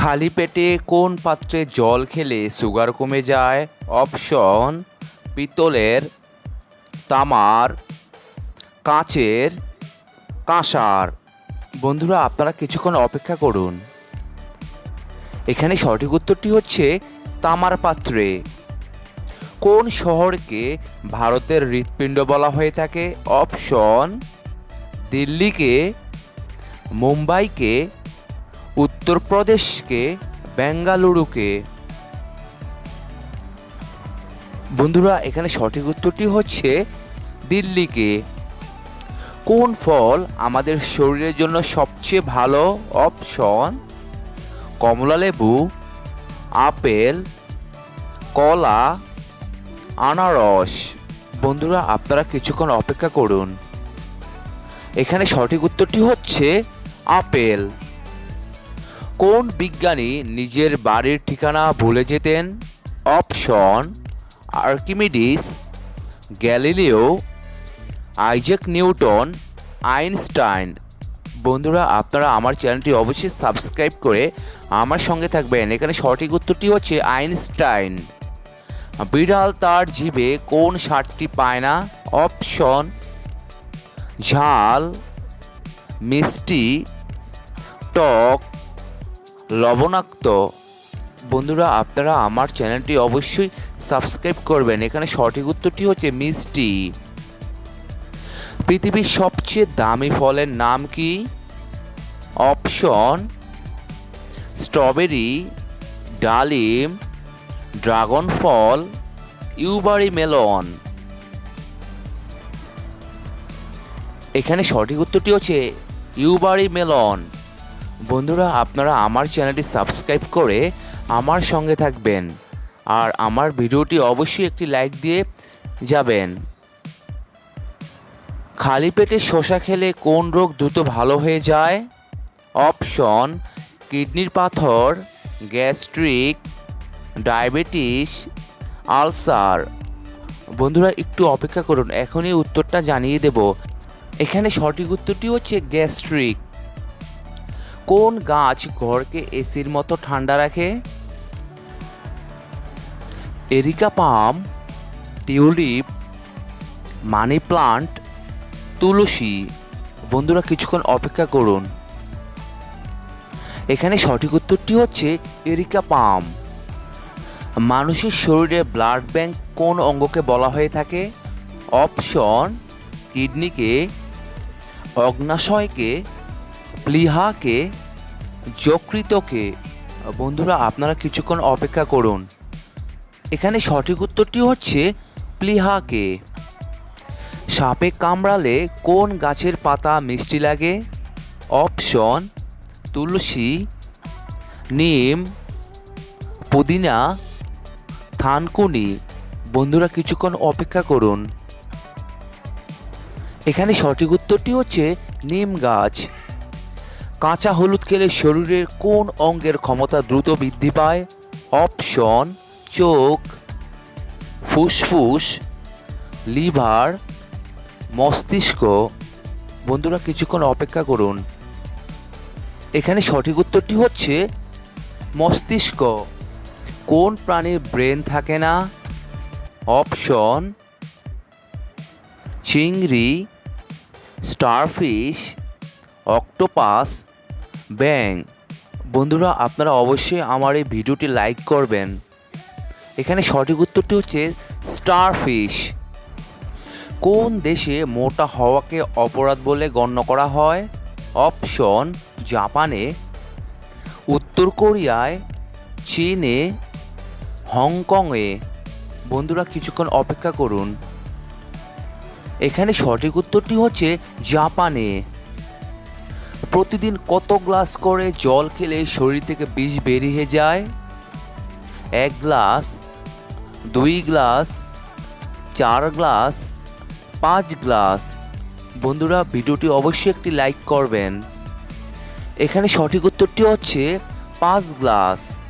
খালি পেটে কোন পাত্রে জল খেলে সুগার কমে যায়? অপশন, পিতলের, তামার, কাঁচের, কাঁসার। বন্ধুরা, আপনারা কিছুক্ষণ অপেক্ষা করুন। এখানে সঠিক উত্তরটি হচ্ছে তামার পাত্রে। কোন শহরকে ভারতের হৃৎপিণ্ড বলা হয়ে থাকে? অপশন, দিল্লিকে, মুম্বাইকে উত্তরপ্রদেশকে বেঙ্গালুরুকে। বন্ধুরা, এখানে সঠিক উত্তরটি হচ্ছে দিল্লিকে। কোন ফল আমাদের শরীরের জন্য সবচেয়ে ভালো অপশন? কমলালেবু আপেল, কলা, আনারস। বন্ধুরা, আপনারা কিছুক্ষণ অপেক্ষা করুন। এখানে সঠিক উত্তরটি হচ্ছে আপেল। কোন বিজ্ঞানী নিজের বাড়ির ঠিকানা ভুলে যেতেন? Option, Archimedes, Galileo Isaac Newton, Einstein. বন্ধুরা, আপনারা আমার চ্যানেলটি অবশ্যই সাবস্ক্রাইব করে আমার সঙ্গে থাকবেন। এখানে সঠিক উত্তরটি হচ্ছে আইনস্টাইন। বিড়াল তার জিভে কোন সারটি পায় না? অপশন, ঝাল, মিষ্টি, টক লবণাক্ত। বন্ধুরা, আপনারা আমার চ্যানেলটি অবশ্যই সাবস্ক্রাইব করবেন। এখানে সঠিক উত্তরটি হচ্ছে মিষ্টি। পৃথিবীর সবচেয়ে দামি ফলের নাম কি? অপশন, স্ট্রবেরি, ডালিম, ড্রাগন ফল, ইউবারি মেলন। এখানে সঠিক উত্তরটি হচ্ছে ইউবারি মেলন। বন্ধুরা, আপনারা আমার চ্যানেলটি সাবস্ক্রাইব করে আমার সঙ্গে থাকবেন। আর আমার ভিডিওটি অবশ্যই একটি লাইক দিয়ে যাবেন। খালি পেটে শসা খেলে কোন রোগ দ্রুত ভালো হয়ে যায়? অপশন, কিডনির পাথর, গ্যাস্ট্রিক, ডায়াবেটিস, আলসার। বন্ধুরা, একটু অপেক্ষা করুন, এখনই উত্তরটা জানিয়ে দেব। এখানে সঠিক উত্তরটি হচ্ছে গ্যাস্ট্রিক। কোন গাছ ঘরকে এসির মতো ঠান্ডা রাখে? Areca palm, tulip, money plant, তুলসী। বন্ধুরা কিছুক্ষণ অপেক্ষা করুন। এখানে সঠিক উত্তরটি হচ্ছে এরিকা পাম। মানুষের শরীরে ব্লাড ব্যাংক কোন অঙ্গকে বলা হয়ে থাকে? অপশন, কিডনিকে, অগ্নাশয়কে প্লিহাকে, যকৃতকে, বন্ধুরা আপনারা কিছুক্ষণ অপেক্ষা করুন। এখানে সঠিক উত্তরটি হচ্ছে প্লিহাকে। সাপে কামড়ালে কোন গাছের পাতা মিষ্টি লাগে? অপশন, তুলসী, নিম, পুদিনা, থানকুনি। বন্ধুরা কিছুক্ষণ অপেক্ষা করুন। এখানে সঠিক উত্তরটি হচ্ছে নিম গাছ। কাঁচা হলুদ খেলে শরীরের কোন অঙ্গের ক্ষমতা দ্রুত বৃদ্ধি পায়? অপশন, চোখ, ফুসফুস, লিভার, মস্তিষ্ক। বন্ধুরা কিছুক্ষণ অপেক্ষা করুন। এখানে সঠিক উত্তরটি হচ্ছে মস্তিষ্ক। কোন প্রাণীর ব্রেন থাকে না? অপশন, চিংড়ি, স্টারফিশ অক্টোপাস ব্যাং। বন্ধুরা, আপনারা অবশ্যই আমার এই ভিডিওটি লাইক করবেন। এখানে সঠিক উত্তরটি হচ্ছে স্টারফিশ কোন দেশে মোটা হওয়াকে অপরাধ বলে গণ্য করা হয়? অপশন জাপানে উত্তর কোরিয়ায়। চীনে। হংকংয়ে বন্ধুরা, কিছুক্ষণ অপেক্ষা করুন। এখানে সঠিক উত্তরটি হচ্ছে জাপানে প্রতিদিন কত গ্লাস করে জল খেলে শরীর থেকে বিষ বেরিয়ে যায়? এক গ্লাস, দুই গ্লাস, চার গ্লাস, পাঁচ গ্লাস। বন্ধুরা, ভিডিওটি অবশ্যই একটি লাইক করবেন। এখানে সঠিক উত্তরটি হচ্ছে পাঁচ গ্লাস।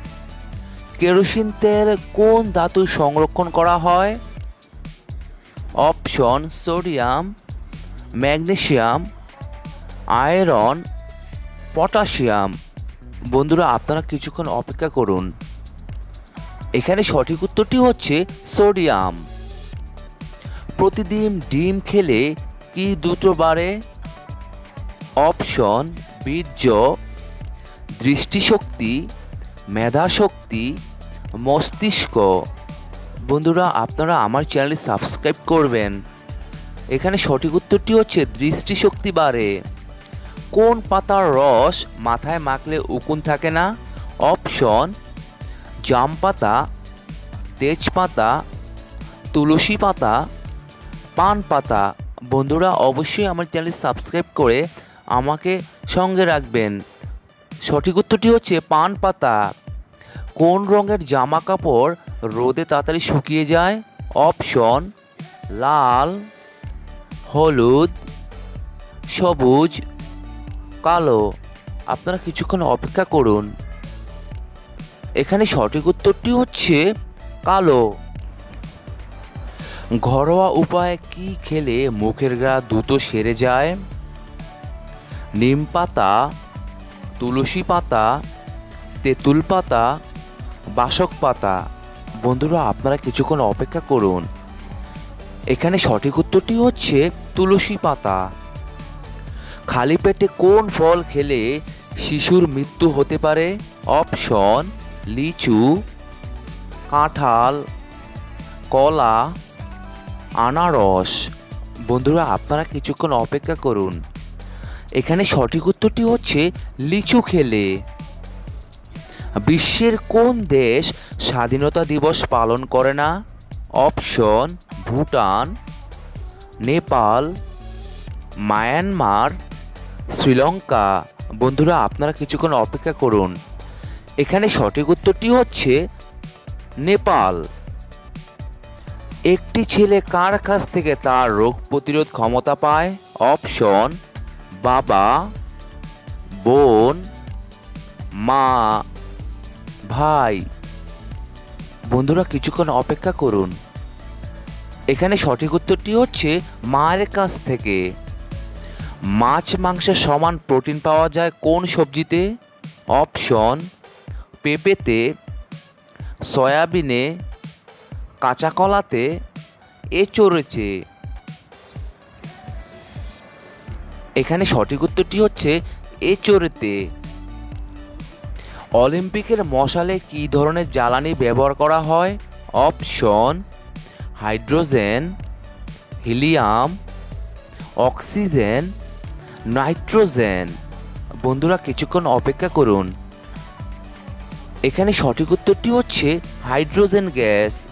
কেরোসিন তেল কোন ধাতু সংরক্ষণ করা হয়? Option, sodium magnesium iron potassium. বন্ধুরা, আপনারা কিছুক্ষণ অপেক্ষা করুন। এখানে সঠিক উত্তরটি হচ্ছে সোডিয়াম। প্রতিদিন ডিম খেলে কি দুটো বাড়ে? অপশন, বীর্য, দৃষ্টিশক্তি, মেধাশক্তি, মস্তিষ্ক। বন্ধুরা, আপনারা আমার চ্যানেলটি সাবস্ক্রাইব করবেন। এখানে সঠিক উত্তরটি হচ্ছে দৃষ্টিশক্তি বাড়ে। কোন পাতার রস মাথায় মাখলে উকুন থাকে না? অপশন জাম পাতা তেজপাতা, তুলসী পাতা, পান পাতা। বন্ধুরা, অবশ্যই আমার চ্যানেল সাবস্ক্রাইব করে আমাকে সঙ্গে রাখবেন। সঠিক উত্তরটি হচ্ছে পান পাতা। কোন রঙের জামা কাপড় রোদে তাড়াতাড়ি শুকিয়ে যায়? অপশন, লাল, হলুদ, সবুজ কালো আপনারা কিছুক্ষণ অপেক্ষা করুন। এখানে সঠিক উত্তরটি হচ্ছে কালো। ঘরোয়া উপায়ে কি খেলে মুখের গা দ্রুত সেরে যায়? নিম পাতা, তুলসী পাতা, তেঁতুল পাতা, বাসক পাতা। বন্ধুরা, আপনারা কিছুক্ষণ অপেক্ষা করুন। এখানে সঠিক উত্তরটি হচ্ছে তুলসী পাতা। খালি পেটে কোন ফল খেলে শিশুর মৃত্যু হতে পারে? অপশন, লিচু, কাঁঠাল, কলা, আনারস। বন্ধুরা, আপনারা কিছুক্ষণ অপেক্ষা করুন। এখানে সঠিক উত্তরটি হচ্ছে লিচু খেলে। বিশ্বের কোন দেশ স্বাধীনতা দিবস পালন করে না? অপশন, ভুটান, নেপাল, মায়ানমার শ্রীলঙ্কা, বন্ধুরা আপনারা কিছুক্ষণ অপেক্ষা করুন। এখানে সঠিক উত্তরটি হচ্ছে নেপাল। একটি ছেলে কার কাছ থেকে তার রোগ প্রতিরোধ ক্ষমতা পায়? অপশন, বাবা, বোন, মা, ভাই। বন্ধুরা কিছুক্ষণ অপেক্ষা করুন। এখানে সঠিক উত্তরটি হচ্ছে মায়ের কাছ থেকে। মাছ মাংসের সমান প্রোটিন পাওয়া যায় কোন সবজিতে? অপশন, পেঁপেতে, সয়াবিনে কাঁচা কলাতে এচোরেছে এখানে সঠিক উত্তরটি হচ্ছে এচোরেতে অলিম্পিকের মশালে কী ধরনের জ্বালানি ব্যবহার করা হয়? Option, hydrogen, helium, oxygen nitrogen. বন্ধুরা, কিছুক্ষণ অপেক্ষা করুন। এখানে সঠিক উত্তরটি হচ্ছে হাইড্রোজেন গ্যাস।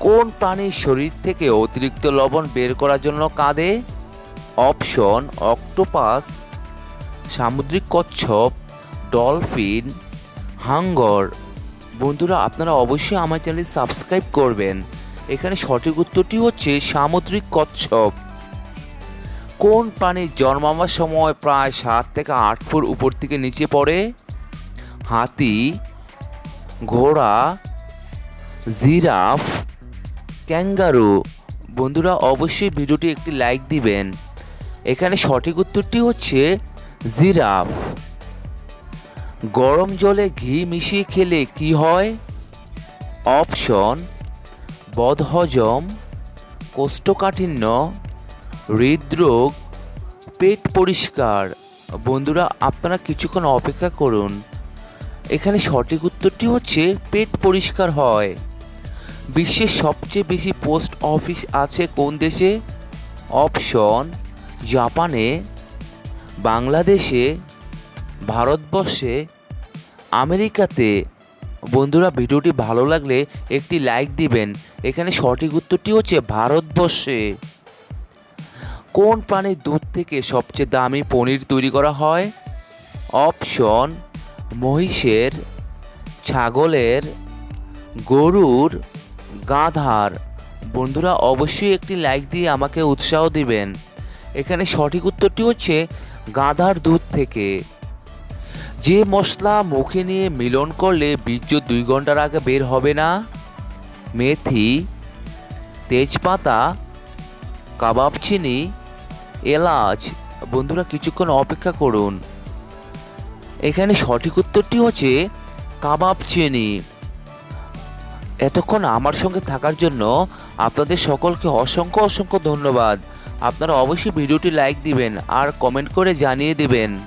কোন প্রাণীর শরীর থেকে অতিরিক্ত লবণ বের করার জন্য কাঁদে? অপশন, অক্টোপাস, সামুদ্রিক কচ্ছপ, ডলফিন, হাঙ্গর। বন্ধুরা, আপনারা অবশ্যই আমার চ্যানেল সাবস্ক্রাইব করবেন। এখানে সঠিক উত্তরটি হচ্ছে সামুদ্রিক কচ্ছপ। কোন প্রাণী জন্মাবার সময় প্রায় সাত থেকে আট ফুট উপর থেকে নিচে পড়ে? হাতি, ঘোড়া, জিরাফ, ক্যাঙ্গারু। বন্ধুরা, অবশ্যই ভিডিওটি একটি লাইক দিবেন। এখানে সঠিক উত্তরটি হচ্ছে জিরাফ। গরম জলে ঘি মিশিয়ে খেলে কি হয়? অপশন, বদহজম, কোষ্ঠকাঠিন্য হৃদরোগ, পেট পরিষ্কার। বন্ধুরা, আপনারা কিছুক্ষণ অপেক্ষা করুন। এখানে সঠিক উত্তরটি হচ্ছে, পেট পরিষ্কার হয়। বিশ্বের সবচেয়ে বেশি পোস্ট অফিস আছে কোন দেশে? অপশন, জাপানে, বাংলাদেশে, ভারতবর্ষে, আমেরিকাতে। বন্ধুরা, ভিডিওটি ভালো লাগলে একটি লাইক দিবেন। এখানে সঠিক উত্তরটি হচ্ছে, ভারতবর্ষে। কোন প্রাণীর দুধ থেকে সবচেয়ে দামি পনির তৈরি করা হয়? অপশন, মহিষের, ছাগলের, গরুর, গাধার। বন্ধুরা, অবশ্যই একটি লাইক দিয়ে আমাকে উৎসাহ দিবেন। এখানে সঠিক উত্তরটি হচ্ছে গাধার দুধ থেকে। যে মশলা মুখে নিয়ে মিলন করলে বীর্য দুই ঘণ্টার আগে বের হবে না? মেথি, তেজপাতা, কাবাব চিনি এলাচ। বন্ধুরা, কিছুক্ষণ অপেক্ষা করুন। এখানে সঠিক উত্তরটি হচ্ছে কাবাব চিনি। এতক্ষণ আমার সঙ্গে থাকার জন্য আপনাদের সকলকে অসংখ্য অসংখ্য ধন্যবাদ। আপনারা অবশ্যই ভিডিওটি লাইক দিবেন আর কমেন্ট করে জানিয়ে দিবেন।